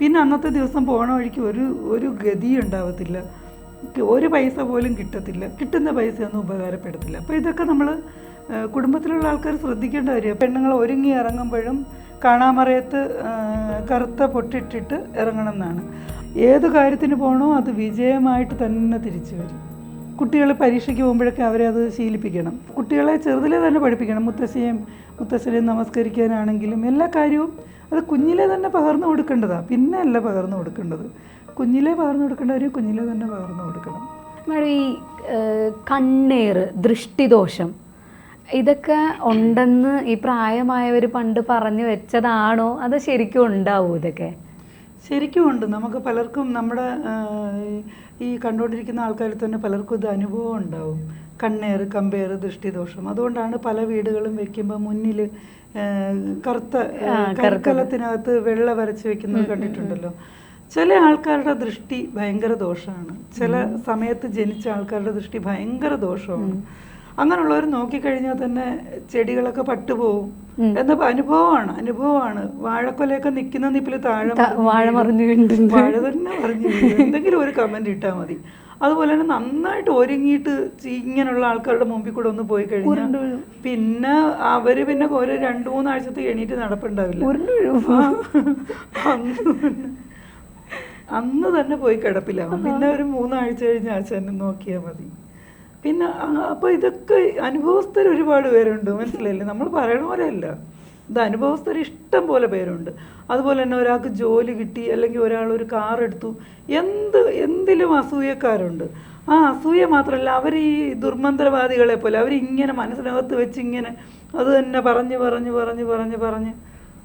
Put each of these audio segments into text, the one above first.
പിന്നെ അന്നത്തെ ദിവസം പോണ വഴിക്ക് ഒരു ഒരു ഗതി ഉണ്ടാവത്തില്ല. ഒരു പൈസ പോലും കിട്ടത്തില്ല. കിട്ടുന്ന പൈസയൊന്നും ഉപകാരപ്പെടത്തില്ല. അപ്പോൾ ഇതൊക്കെ നമ്മൾ കുടുംബത്തിലുള്ള ആൾക്കാർ ശ്രദ്ധിക്കേണ്ട കാര്യമാണ് പെണ്ണുങ്ങൾ ഒരുങ്ങി ഇറങ്ങുമ്പോഴും കാണാമറയത്ത് കറുത്ത പൊട്ടിട്ടിട്ട് ഇറങ്ങണം എന്നാണ്. ഏത് കാര്യത്തിന് പോകണോ അത് വിജയമായിട്ട് തന്നെ തിരിച്ചു വരും. കുട്ടികൾ പരീക്ഷയ്ക്ക് പോകുമ്പോഴൊക്കെ അവരെ അത് ശീലിപ്പിക്കണം. കുട്ടികളെ ചെറുതിലെ തന്നെ പഠിപ്പിക്കണം. മുത്തശ്ശിയും മുത്തശ്ശനെയും നമസ്കരിക്കാനാണെങ്കിലും എല്ലാ കാര്യവും അത് കുഞ്ഞിലെ തന്നെ പകർന്നു കൊടുക്കേണ്ടതാണ് പിന്നെ അല്ല പകർന്നു കൊടുക്കേണ്ടത്. കുഞ്ഞിലെ പകർന്നു കൊടുക്കേണ്ട കുഞ്ഞിലേ തന്നെ പകർന്നു കൊടുക്കണം. മാഡം ഈ കണ്ണേർ ദൃഷ്ടിദോഷം ഇതൊക്കെ ഉണ്ടെന്ന് ഈ പ്രായമായവർ പണ്ട് പറഞ്ഞു വെച്ചതാണോ? അത് ശരിക്കും ഉണ്ടാവോ ഇതൊക്കെ? ശരിക്കും ഉണ്ട്. നമുക്ക് പലർക്കും നമ്മുടെ ഈ- ഈ കണ്ടുകൊണ്ടിരിക്കുന്ന ആൾക്കാരിൽ തന്നെ പലർക്കും ഇത് അനുഭവം ഉണ്ടാവും. കണ്ണേറ് കമ്പേറ് ദൃഷ്ടിദോഷം. അതുകൊണ്ടാണ് പല വീടുകളും വെക്കുമ്പോൾ മുന്നിൽ കറുത്ത കർക്കലത്തിനകത്ത് വെള്ള വരച്ച് വെക്കുന്നത് കണ്ടിട്ടുണ്ടല്ലോ. ചില ആൾക്കാരുടെ ദൃഷ്ടി ഭയങ്കര ദോഷമാണ് ചില സമയത്ത് ജനിച്ച ആൾക്കാരുടെ ദൃഷ്ടി ഭയങ്കര ദോഷമാണ്. അങ്ങനെയുള്ളവർ നോക്കിക്കഴിഞ്ഞാൽ തന്നെ ചെടികളൊക്കെ പട്ടുപോകും എന്ന അനുഭവമാണ് അനുഭവമാണ്. വാഴക്കൊലയൊക്കെ നിൽക്കുന്ന നിപ്പിൽ താഴെ വാഴ മറിഞ്ഞു വാഴ തന്നെ മറിഞ്ഞു എന്തെങ്കിലും ഒരു കമന്റ് ഇട്ടാൽ മതി. അതുപോലെ തന്നെ നന്നായിട്ട് ഒരുങ്ങിയിട്ട് ഇങ്ങനെയുള്ള ആൾക്കാരുടെ മുമ്പിൽ കൂടെ ഒന്ന് പോയി കഴിഞ്ഞാൽ പിന്നെ അവർ പിന്നെ ഒരു രണ്ടു മൂന്നാഴ്ചത്തേക്ക് എണീറ്റ് നടപ്പുണ്ടാവില്ല. അന്ന് തന്നെ- പോയി കിടപ്പിലാവും പിന്നെ ഒരു മൂന്നാഴ്ച കഴിഞ്ഞ് ആശാനെ നോക്കിയാൽ മതി. പിന്നെ അപ്പോൾ അപ്പൊ ഇതൊക്കെ അനുഭവസ്ഥർ ഒരുപാട് പേരുണ്ട്. മനസ്സിലായില്ലേ? നമ്മൾ പറയണ പോലെയല്ല. ഇത് അനുഭവസ്ഥർ ഇഷ്ടം പോലെ പേരുണ്ട്. അതുപോലെ തന്നെ ഒരാൾക്ക് ജോലി കിട്ടി അല്ലെങ്കിൽ ഒരാൾ ഒരു കാർ എടുത്തു എന്ത് എന്തിലും അസൂയക്കാരുണ്ട്. ആ അസൂയ മാത്രമല്ല അവർ ഈ ദുർമന്ത്രവാദികളെ പോലെ അവർ ഇങ്ങനെ മനസ്സിനകത്ത് വെച്ച് ഇങ്ങനെ അത് തന്നെ പറഞ്ഞ് പറഞ്ഞ് പറഞ്ഞ് പറഞ്ഞ് പറഞ്ഞ്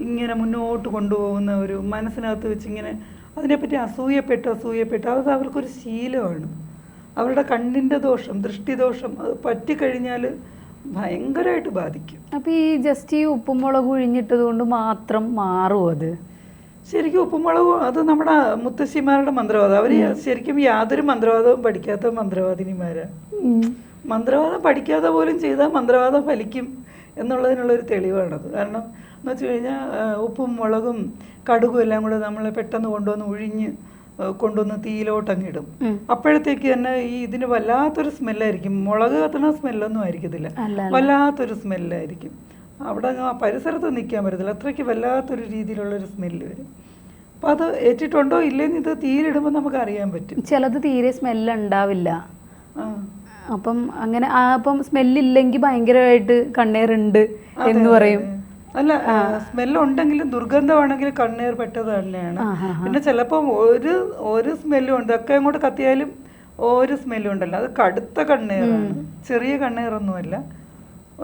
ഇങ്ങനെ മുന്നോട്ട് കൊണ്ടുപോകുന്ന ഒരു മനസ്സിനകത്ത് വെച്ച് ഇങ്ങനെ അതിനെപ്പറ്റി അസൂയപ്പെട്ട് അസൂയപ്പെട്ട് അത് അവർക്കൊരു ശീലമാണ്. അവരുടെ കണ്ണിന്റെ ദോഷം ദൃഷ്ടിദോഷം അത് പറ്റിക്കഴിഞ്ഞാൽ ഭയങ്കരമായിട്ട് ബാധിക്കും. അപ്പൊ ഈ ജസ്റ്റ് ഈ ഉപ്പും മുളക് ഒഴിഞ്ഞിട്ടത് കൊണ്ട് മാത്രം മാറും അത്? ശരിക്കും ഉപ്പുമുളക് അത് നമ്മുടെ മുത്തശ്ശിമാരുടെ മന്ത്രവാദം. അവർ ശരിക്കും യാതൊരു മന്ത്രവാദവും പഠിക്കാത്ത മന്ത്രവാദിനിമാരാണ് മന്ത്രവാദം പഠിക്കാതെ പോലും ചെയ്താൽ മന്ത്രവാദം ഫലിക്കും എന്നുള്ളതിനുള്ളൊരു തെളിവാണത്. കാരണം എന്ന് വെച്ച് കഴിഞ്ഞാൽ ഉപ്പും മുളകും കടുകും എല്ലാം കൂടെ നമ്മൾ പെട്ടെന്ന് കൊണ്ടുവന്ന് ഒഴിഞ്ഞ് കൊണ്ടുവന്ന് തീയിലോട്ടങ്ങിടും. അപ്പോഴത്തേക്ക് തന്നെ ഈ ഇതിന് വല്ലാത്തൊരു സ്മെല്ലായിരിക്കും. മുളക് കത്തണ സ്മെല്ലൊന്നും ആയിരിക്കത്തില്ല. വല്ലാത്തൊരു സ്മെല്ലായിരിക്കും. അവിടെ ആ പരിസരത്ത് നിൽക്കാൻ പറ്റത്തില്ല. അത്രയ്ക്ക് വല്ലാത്തൊരു രീതിയിലുള്ളൊരു സ്മെല്ല് വരും. അപ്പം അത് ഏറ്റിട്ടുണ്ടോ ഇല്ലെന്ന് ഇത് തീയിലിടുമ്പോൾ നമുക്ക് അറിയാൻ പറ്റും. ചിലത് തീരെ സ്മെല്ല് ഉണ്ടാവില്ല അപ്പം അങ്ങനെ ആ അപ്പം സ്മെല്ലില്ലെങ്കിൽ ഭയങ്കരമായിട്ട് കണ്ണേറുണ്ട് എന്ന് പറയും. അല്ല സ്മെല്ല് ഉണ്ടെങ്കിലും ദുർഗന്ധമാണെങ്കിലും കണ്ണീർ പെട്ടത് തന്നെയാണ്. പിന്നെ ചിലപ്പോൾ ഒരു ഒരു സ്മെല്ലും ഉണ്ട് ഒക്കെ അങ്ങോട്ട് കത്തിയാലും ഒരു സ്മെല്ലും ഉണ്ടല്ലോ അത് കടുത്ത കണ്ണീറാണ്. ചെറിയ കണ്ണീറൊന്നുമല്ല.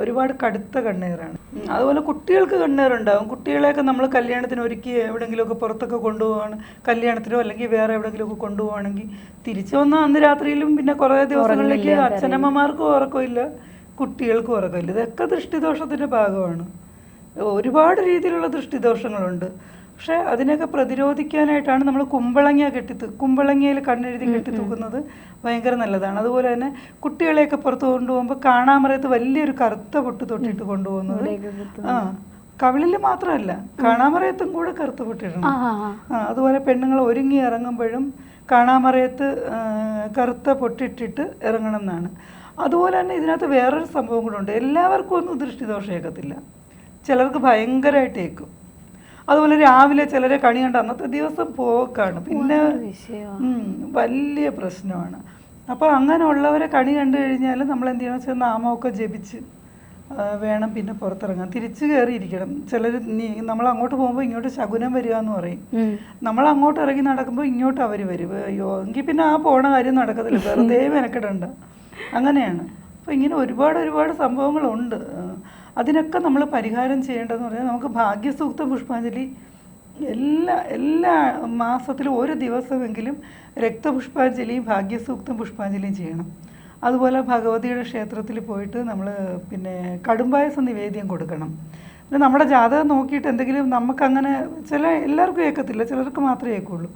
ഒരുപാട് കടുത്ത കണ്ണീറാണ്. അതുപോലെ കുട്ടികൾക്ക് കണ്ണീറുണ്ടാവും. കുട്ടികളെയൊക്കെ നമ്മൾ കല്യാണത്തിന് ഒരുക്കി എവിടെയെങ്കിലുമൊക്കെ പുറത്തൊക്കെ കൊണ്ടുപോവാണ്. കല്യാണത്തിനോ അല്ലെങ്കിൽ വേറെ എവിടെയെങ്കിലുമൊക്കെ കൊണ്ടുപോവാണെങ്കിൽ തിരിച്ചു വന്ന അന്ന് രാത്രിയിലും പിന്നെ കുറേ ദിവസങ്ങളിലേക്ക് അച്ഛനമ്മമാർക്കും ഉറക്കമില്ല. കുട്ടികൾക്കും ഉറക്കമില്ല. ഇതൊക്കെ ദൃഷ്ടിദോഷത്തിന്റെ ഭാഗമാണ്. ഒരുപാട് രീതിയിലുള്ള ദൃഷ്ടിദോഷങ്ങളുണ്ട്. പക്ഷേ അതിനൊക്കെ പ്രതിരോധിക്കാനായിട്ടാണ് നമ്മൾ കുമ്പളങ്ങ കെട്ടി കുമ്പളങ്ങയിൽ കണ്ണെഴുതി കെട്ടി തൂക്കുന്നത് ഭയങ്കര നല്ലതാണ്. അതുപോലെ തന്നെ കുട്ടികളെയൊക്കെ പുറത്ത് കൊണ്ടുപോകുമ്പോൾ കാണാമറയത്ത് വലിയൊരു കറുത്ത പൊട്ട് തൊട്ടിട്ട് കൊണ്ടുപോകുന്നത്. ആ കവിളിൽ മാത്രമല്ല കാണാമറയത്തും കൂടെ കറുത്ത പൊട്ടിടണം. അതുപോലെ പെണ്ണുങ്ങൾ ഒരുങ്ങി ഇറങ്ങുമ്പോഴും കാണാമറയത്ത് കറുത്ത പൊട്ടിട്ടിട്ട് ഇറങ്ങണം എന്നാണ്. അതുപോലെ തന്നെ ഇതിനകത്ത് വേറൊരു സംഭവം കൂടെ ഉണ്ട്. എല്ലാവർക്കും ഒന്നും ദൃഷ്ടിദോഷം ഏക്കത്തില്ല ചിലർക്ക് ഭയങ്കരമായിട്ട് ഏക്കും. അതുപോലെ രാവിലെ ചിലരെ കണി കണ്ട അന്നത്തെ ദിവസം പോക്കാണ്. പിന്നെ വലിയ പ്രശ്നമാണ്. അപ്പോൾ അങ്ങനെയുള്ളവരെ കണി കണ്ടു കഴിഞ്ഞാൽ നമ്മൾ എന്ത് ചെയ്യണം വെച്ചാൽ നാമമൊക്കെ ജപിച്ച് വേണം പിന്നെ പുറത്തിറങ്ങാൻ. തിരിച്ചു കയറിയിരിക്കണം ചിലർ നമ്മൾ അങ്ങോട്ട് പോകുമ്പോൾ ഇങ്ങോട്ട് ശകുനം വരിക എന്ന് പറയും. നമ്മൾ അങ്ങോട്ട് ഇറങ്ങി നടക്കുമ്പോൾ ഇങ്ങോട്ട് അവർ വരും. അയ്യോ എങ്കിൽ പിന്നെ ആ പോണ കാര്യം നടക്കത്തില്ല. വെറുതെ മെനക്കെടണ്ട. അങ്ങനെയാണ്. അപ്പോൾ ഇങ്ങനെ ഒരുപാട് ഒരുപാട് സംഭവങ്ങളുണ്ട്. അതിനൊക്കെ നമ്മൾ പരിഹാരം ചെയ്യേണ്ടതെന്ന് പറഞ്ഞാൽ നമുക്ക് ഭാഗ്യസൂക്ത പുഷ്പാഞ്ജലി എല്ലാ എല്ലാ മാസത്തിലും ഒരു ദിവസമെങ്കിലും രക്തപുഷ്പാഞ്ജലിയും ഭാഗ്യസൂക്തം പുഷ്പാഞ്ജലിയും ചെയ്യണം. അതുപോലെ ഭഗവതിയുടെ ക്ഷേത്രത്തിൽ പോയിട്ട് നമ്മൾ പിന്നെ കടുംപായസ നിവേദ്യം കൊടുക്കണം. പിന്നെ നമ്മുടെ ജാതകം നോക്കിയിട്ട് എന്തെങ്കിലും നമുക്കങ്ങനെ ചില എല്ലാവർക്കും ഏക്കത്തില്ല ചിലർക്ക് മാത്രമേ ഏക്കുള്ളൂ.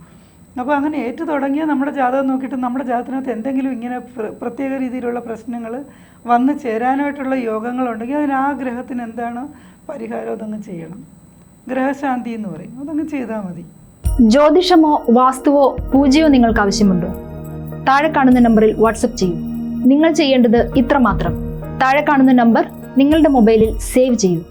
അപ്പോൾ അങ്ങനെ ഏറ്റു തുടങ്ങിയാൽ നമ്മുടെ ജാതകം നോക്കിയിട്ട് നമ്മുടെ ജാതകത്തിനകത്ത് എന്തെങ്കിലും ഇങ്ങനെ പ്രത്യേക രീതിയിലുള്ള പ്രശ്നങ്ങൾ വന്ന് ചേരാനായിട്ടുള്ള യോഗങ്ങളുണ്ടെങ്കിൽ അതിന് ആ ഗ്രഹത്തിന് എന്താണ് പരിഹാരം? അതങ്ങ് ചെയ്യണം. ഗ്രഹശാന്തി എന്ന് പറയും. അതങ്ങ് ചെയ്താൽ മതി. ജ്യോതിഷമോ വാസ്തുവോ പൂജയോ നിങ്ങൾക്ക് ആവശ്യമുണ്ടോ? താഴെ കാണുന്ന നമ്പറിൽ വാട്സപ്പ് ചെയ്യൂ. നിങ്ങൾ ചെയ്യേണ്ടത് ഇത്രമാത്രം താഴെ കാണുന്ന നമ്പർ നിങ്ങളുടെ മൊബൈലിൽ സേവ് ചെയ്യൂ.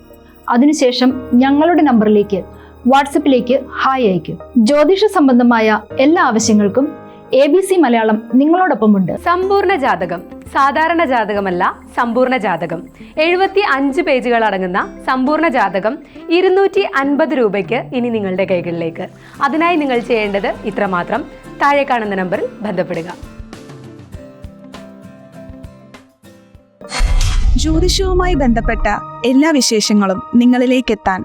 അതിനുശേഷം ഞങ്ങളുടെ നമ്പറിലേക്ക് വാട്സപ്പിലേക്ക് ഹായ് അയക്കും ജ്യോതിഷ സംബന്ധമായ എല്ലാ ആവശ്യങ്ങൾക്കും എ ബി സി മലയാളം നിങ്ങളോടൊപ്പമുണ്ട്. സമ്പൂർണ ജാതകം സാധാരണ ജാതകമല്ല സമ്പൂർണ ജാതകം. എഴുപത്തി അഞ്ച് പേജുകൾ അടങ്ങുന്ന സമ്പൂർണ ജാതകം ഇരുന്നൂറ്റി അൻപത് രൂപയ്ക്ക് ഇനി നിങ്ങളുടെ കൈകളിലേക്ക്. അതിനായി നിങ്ങൾ ചെയ്യേണ്ടത് ഇത്രമാത്രം. താഴെ കാണുന്ന നമ്പറിൽ ബന്ധപ്പെടുക. ജ്യോതിഷവുമായി ബന്ധപ്പെട്ട എല്ലാ വിശേഷങ്ങളും നിങ്ങളിലേക്കെത്താൻ